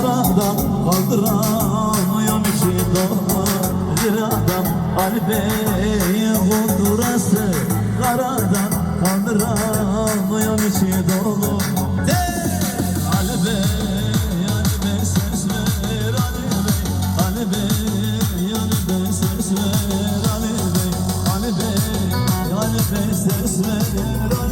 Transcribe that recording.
Mustafa'dan kaldıramıyorum içi doğru adam Ali Bey'in kundurası karadan kaldıramıyorum içi dolu Ali Bey Ali Bey ses ver Ali Bey. Ali Bey Ali Bey ses ver Ali Bey. Ali Bey Ali Bey ses ver